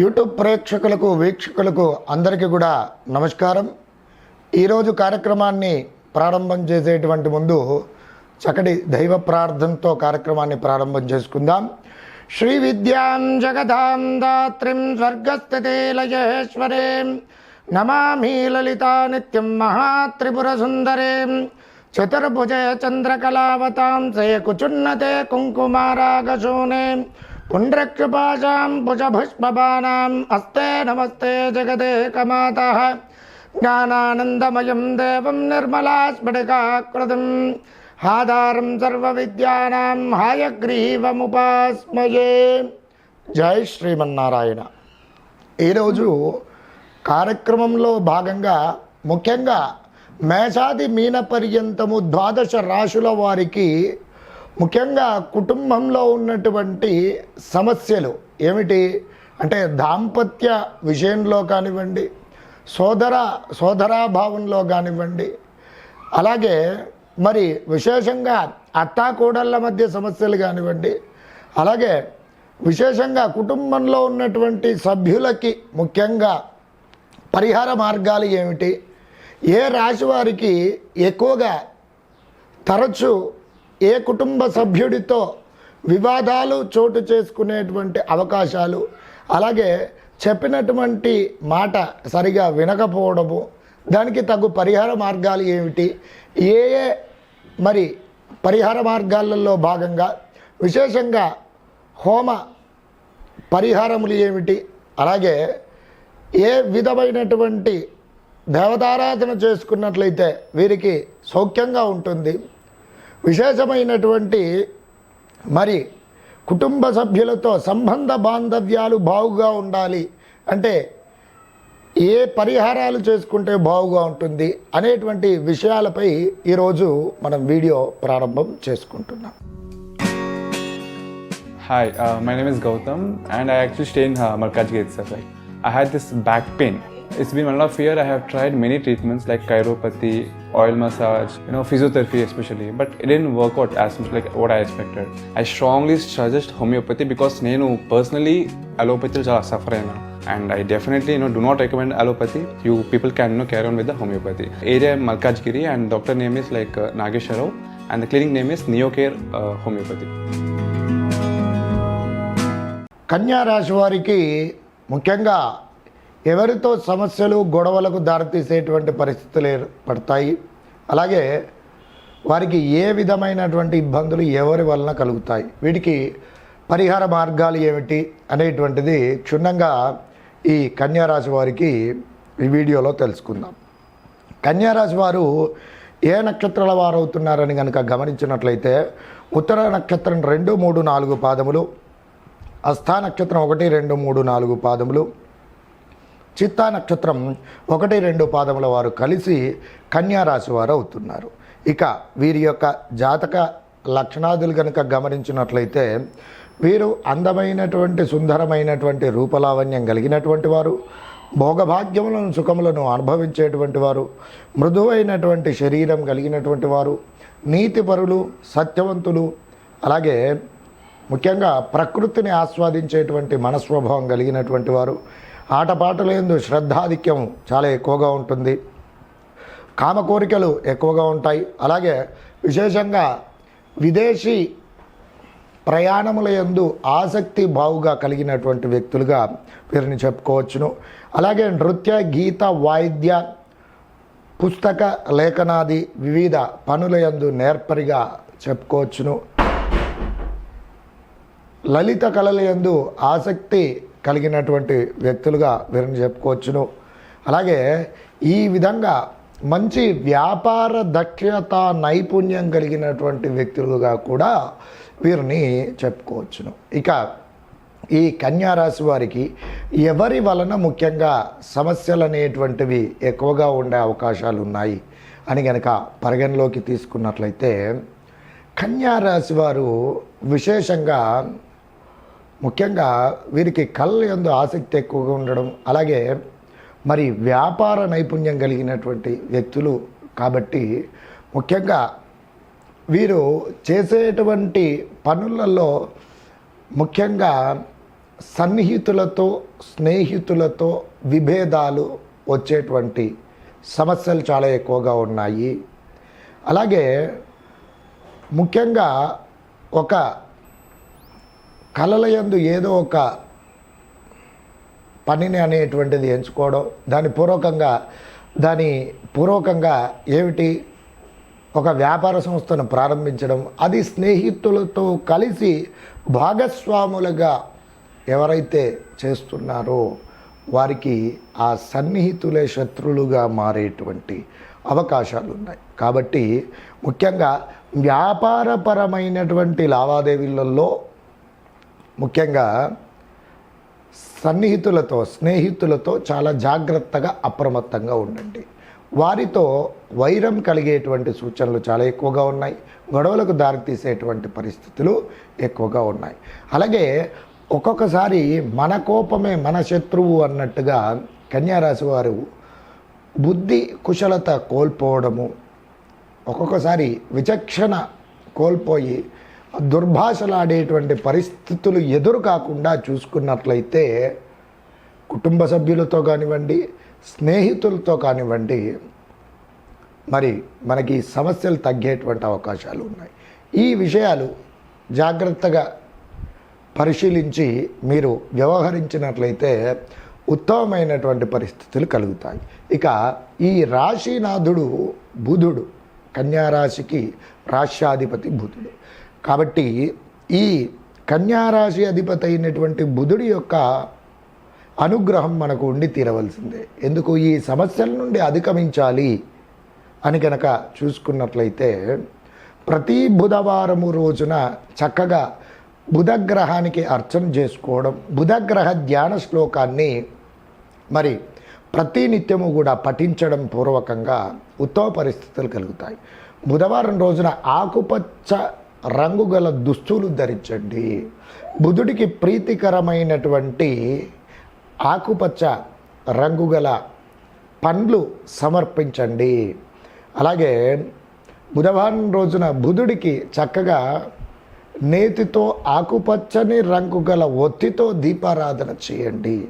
YouTube ప్రేక్షకులకు వీక్షకులకు అందరికీ కూడా నమస్కారం. ఈరోజు కార్యక్రమాన్ని ప్రారంభం చేసేటువంటి ముందు చక్కటి దైవ ప్రార్థనతో కార్యక్రమాన్ని ప్రారంభం చేసుకుందాం. శ్రీ విద్యాం జగదాం దాత్రిం స్వర్గస్థితే లయేశ్వరీం నమామి లలితా నిత్యం మహాత్రిపుర సుందరీం. చతుర్భుజ చంద్రకళావతాం శ్రేయకుచున్నతే కుంకుమారాగశూనే. పుండ్రక్షుపాశాం భుజభుష్పబాణాం అస్తే నమస్తే జగదే కమాతः జ్ఞానానందమయం దేవం నిర్మలాస్ఫటికాకృతిం. ఆధారం సర్వవిద్యానాం హాయగ్రీవముపాస్మయే. జై శ్రీమన్నారాయణ. ఈరోజు కార్యక్రమంలో భాగంగా ముఖ్యంగా మేషాది మీన పర్యంతము ద్వాదశ రాశుల వారికి ముఖ్యంగా కుటుంబంలో ఉన్నటువంటి సమస్యలు ఏమిటి? అంటే దాంపత్య విషయంలో కానివ్వండి సోదర సోదరాభావంలో కానివ్వండి అలాగే మరి విశేషంగా అత్తాకోడళ్ళ మధ్య సమస్యలు కానివ్వండి అలాగే విశేషంగా కుటుంబంలో ఉన్నటువంటి సభ్యులకి ముఖ్యంగా పరిహార మార్గాలు ఏమిటి? ఏ రాశి వారికి ఎక్కువగా తరచు ఏ కుటుంబ సభ్యుడితో వివాదాలు చోటు చేసుకునేటువంటి అవకాశాలు అలాగే చెప్పినటువంటి మాట సరిగా వినకపోవడము దానికి తగు పరిహార మార్గాలు ఏమిటి ఏ ఏ మరి పరిహార మార్గాలలో భాగంగా విశేషంగా హోమ పరిహారములు ఏమిటి అలాగే ఏ విధమైనటువంటి దేవతారాధన చేసుకున్నట్లయితే వీరికి సౌఖ్యంగా ఉంటుంది. విశేషమైనటువంటి మరి కుటుంబ సభ్యులతో సంబంధ బాంధవ్యాలు బావుగా ఉండాలి. అంటే ఏ పరిహారాలు చేసుకుంటే బావుగా ఉంటుంది అనేటువంటి విషయాలపై ఈరోజు మనం వీడియో ప్రారంభం చేసుకుంటున్నాం. Hi my name is Gautam and I I stay in Markaz gate Markajgir I had this back pain. It's been one and a half year. I have tried many treatments like chiropathy, oil massage, you know, physiotherapy especially, but it didn't work out as much like what I expected. I strongly suggest homeopathy because నేను personally allopathy చాలా suffer అయినా and I definitely you know do not recommend allopathy. You people can you know carry on with the homeopathy. Area Malkajgiri and doctor name is like uh, Nagesh Rao and the clinic name is Neocare uh, Homeopathy. కన్యా రాశి వారికి ముఖ్యంగా ఎవరితో సమస్యలు గొడవలకు దారితీసేటువంటి పరిస్థితులు ఏర్పడతాయి అలాగే వారికి ఏ విధమైనటువంటి ఇబ్బందులు ఎవరి వలన కలుగుతాయి? వీటికి పరిహార మార్గాలు ఏమిటి అనేటువంటిది క్షుణ్ణంగా ఈ కన్యారాశి వారికి ఈ వీడియోలో తెలుసుకుందాం. కన్యారాశి వారు ఏ నక్షత్రాల వారు అవుతున్నారని కనుక గమనించినట్లయితే ఉత్తర నక్షత్రం రెండు మూడు నాలుగు పాదములు అస్థా నక్షత్రం ఒకటి రెండు మూడు నాలుగు పాదములు చిత్తా నక్షత్రం ఒకటి రెండు పాదముల వారు కలిసి కన్యారాశి వారు అవుతున్నారు. ఇక వీరి యొక్క జాతక లక్షణాదులు కనుక గమనించినట్లయితే వీరు అందమైనటువంటి సుందరమైనటువంటి రూపలావణ్యం కలిగినటువంటి వారు భోగభాగ్యములను సుఖములను అనుభవించేటువంటి వారు మృదువైనటువంటి శరీరం కలిగినటువంటి వారు నీతిపరులు సత్యవంతులు అలాగే ముఖ్యంగా ప్రకృతిని ఆస్వాదించేటువంటి మనస్వభావం కలిగినటువంటి వారు ఆటపాటలందు శ్రద్ధాధిక్యం చాలా ఎక్కువగా ఉంటుంది. కామ కోరికలు ఎక్కువగా ఉంటాయి. అలాగే విశేషంగా విదేశీ ప్రయాణముల యందు ఆసక్తి బావుగా కలిగినటువంటి వ్యక్తులుగా వీరిని చెప్పుకోవచ్చును. అలాగే నృత్య గీత వాయిద్య పుస్తక లేఖనాది వివిధ పనుల యందు నేర్పరిగా చెప్పుకోవచ్చును. లలిత కళల యందు ఆసక్తి కలిగినటువంటి వ్యక్తులుగా వీరిని చెప్పుకోవచ్చును. అలాగే ఈ విధంగా మంచి వ్యాపార దక్షత నైపుణ్యం కలిగినటువంటి వ్యక్తులుగా కూడా వీరిని చెప్పుకోవచ్చును. ఇక ఈ కన్యారాశి వారికి ఎవరి వలన ముఖ్యంగా సమస్యలు అనేటువంటివి ఎక్కువగా ఉండే అవకాశాలు ఉన్నాయి అని గనక పరిగణలోకి తీసుకున్నట్లయితే కన్యారాశి వారు విశేషంగా ముఖ్యంగా వీరికి కళ్ళ యందు ఆసక్తి ఎక్కువగా ఉండడం అలాగే మరి వ్యాపార నైపుణ్యం కలిగినటువంటి వ్యక్తులు కాబట్టి ముఖ్యంగా వీరు చేసేటువంటి పనులలో ముఖ్యంగా సన్నిహితులతో స్నేహితులతో విభేదాలు వచ్చేటువంటి సమస్యలు చాలా ఎక్కువగా ఉన్నాయి. అలాగే ముఖ్యంగా ఒక కళల యందు ఏదో ఒక పనిని అనేటువంటిది ఎంచుకోవడం దాని పూర్వకంగా దాని పూర్వకంగా ఏమిటి? ఒక వ్యాపార సంస్థను ప్రారంభించడం అది స్నేహితులతో కలిసి భాగస్వాములుగా ఎవరైతే చేస్తున్నారో వారికి ఆ సన్నిహితులే శత్రులుగా మారేటువంటి అవకాశాలు ఉన్నాయి కాబట్టి ముఖ్యంగా వ్యాపారపరమైనటువంటి లావాదేవీలలో ముఖ్యంగా సన్నిహితులతో స్నేహితులతో చాలా జాగ్రత్తగా అప్రమత్తంగా ఉండండి. వారితో వైరం కలిగేటువంటి సూచనలు చాలా ఎక్కువగా ఉన్నాయి. గొడవలకు దారితీసేటువంటి పరిస్థితులు ఎక్కువగా ఉన్నాయి. అలాగే ఒక్కొక్కసారి మన కోపమే మన శత్రువు అన్నట్టుగా కన్యారాశి వారు బుద్ధి కుశలత కోల్పోవడము ఒక్కొక్కసారి విచక్షణ కోల్పోయి దుర్భాషలాడేటువంటి పరిస్థితులు ఎదురు కాకుండా చూసుకున్నట్లయితే కుటుంబ సభ్యులతో కానివ్వండి స్నేహితులతో కానివ్వండి మరి మనకి సమస్యలు తగ్గేటువంటి అవకాశాలు ఉన్నాయి. ఈ విషయాలు జాగ్రత్తగా పరిశీలించి మీరు వ్యవహరించినట్లయితే ఉత్తమమైనటువంటి పరిస్థితులు కలుగుతాయి. ఇక ఈ రాశినాథుడు బుధుడు కన్యారాశికి రాష్ట్రాధిపతి బుధుడు. కాబట్టి ఈ కన్యారాశి అధిపతి అయినటువంటి బుధుడి యొక్క అనుగ్రహం మనకు ఉండి తీరవలసిందే. ఎందుకు? ఈ సమస్యల నుండి అధిగమించాలి అని కనుక చూసుకున్నట్లయితే ప్రతి బుధవారము రోజున చక్కగా బుధగ్రహానికి అర్చన చేసుకోవడం బుధగ్రహ ధ్యాన శ్లోకాన్ని మరి ప్రతి నిత్యము కూడా పఠించడం పూర్వకంగా ఉత్తమ పరిస్థితులు కలుగుతాయి. బుధవారం రోజున ఆకుపచ్చ రంగుగల దుస్తులు ధరించండి. బుధుడికి ప్రీతికరమైనటువంటి ఆకుపచ్చ రంగు గల పండ్లు సమర్పించండి. అలాగే బుధవారం రోజున బుధుడికి చక్కగా నేతితో ఆకుపచ్చని రంగు గల ఒత్తితో దీపారాధన చేయండి.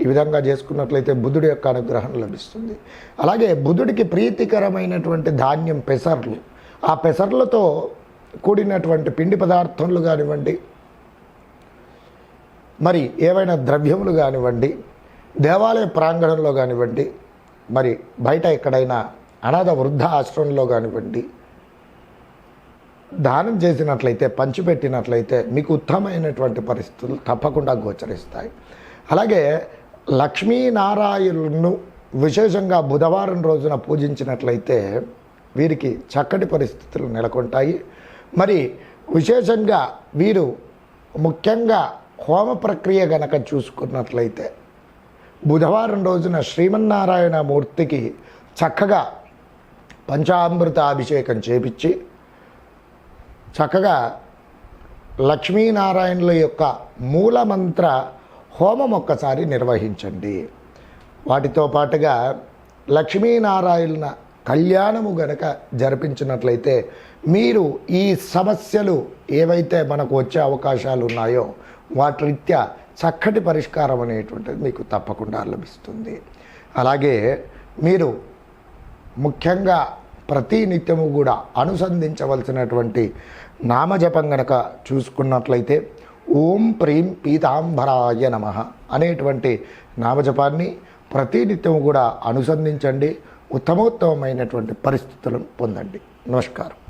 ఈ విధంగా చేసుకున్నట్లయితే బుధుడి యొక్క అనుగ్రహం లభిస్తుంది. అలాగే బుధుడికి ప్రీతికరమైనటువంటి ధాన్యం పెసర్లు ఆ పెసర్లతో కూడినటువంటి పిండి పదార్థములు కానివ్వండి మరి ఏవైనా ద్రవ్యములు కానివ్వండి దేవాలయ ప్రాంగణంలో కానివ్వండి మరి బయట ఎక్కడైనా అనాథ వృద్ధ ఆశ్రమంలో కానివ్వండి దానం చేసినట్లయితే పంచిపెట్టినట్లయితే మీకు ఉత్తమమైనటువంటి పరిస్థితులు తప్పకుండా గోచరిస్తాయి. అలాగే లక్ష్మీనారాయణులను విశేషంగా బుధవారం రోజున పూజించినట్లయితే వీరికి చక్కటి పరిస్థితులు నెలకొంటాయి. మరి విశేషంగా వీరు ముఖ్యంగా హోమ ప్రక్రియ గనక చూసుకున్నట్లయితే బుధవారం రోజున శ్రీమన్నారాయణ మూర్తికి చక్కగా పంచామృత అభిషేకం చేపించి చక్కగా లక్ష్మీనారాయణుల యొక్క మూలమంత్ర హోమం ఒక్కసారి నిర్వహించండి. వాటితో పాటుగా లక్ష్మీనారాయణ కళ్యాణము గనక జరిపించినట్లయితే మీరు ఈ సమస్యలు ఏవైతే మనకు వచ్చే అవకాశాలు ఉన్నాయో వాటి రీత్యా చక్కటి పరిష్కారం అనేటువంటిది మీకు తప్పకుండా లభిస్తుంది. అలాగే మీరు ముఖ్యంగా ప్రతి నిత్యము కూడా అనుసంధించవలసినటువంటి నామజపం గనక చూసుకున్నట్లయితే ఓం ప్రీం పీతాంబరాయ నమ అనేటువంటి నామజపాన్ని ప్రతి నిత్యము కూడా అనుసంధించండి. ఉత్తమోత్తమైనటువంటి పరిస్థితులను పొందండి. నమస్కారం.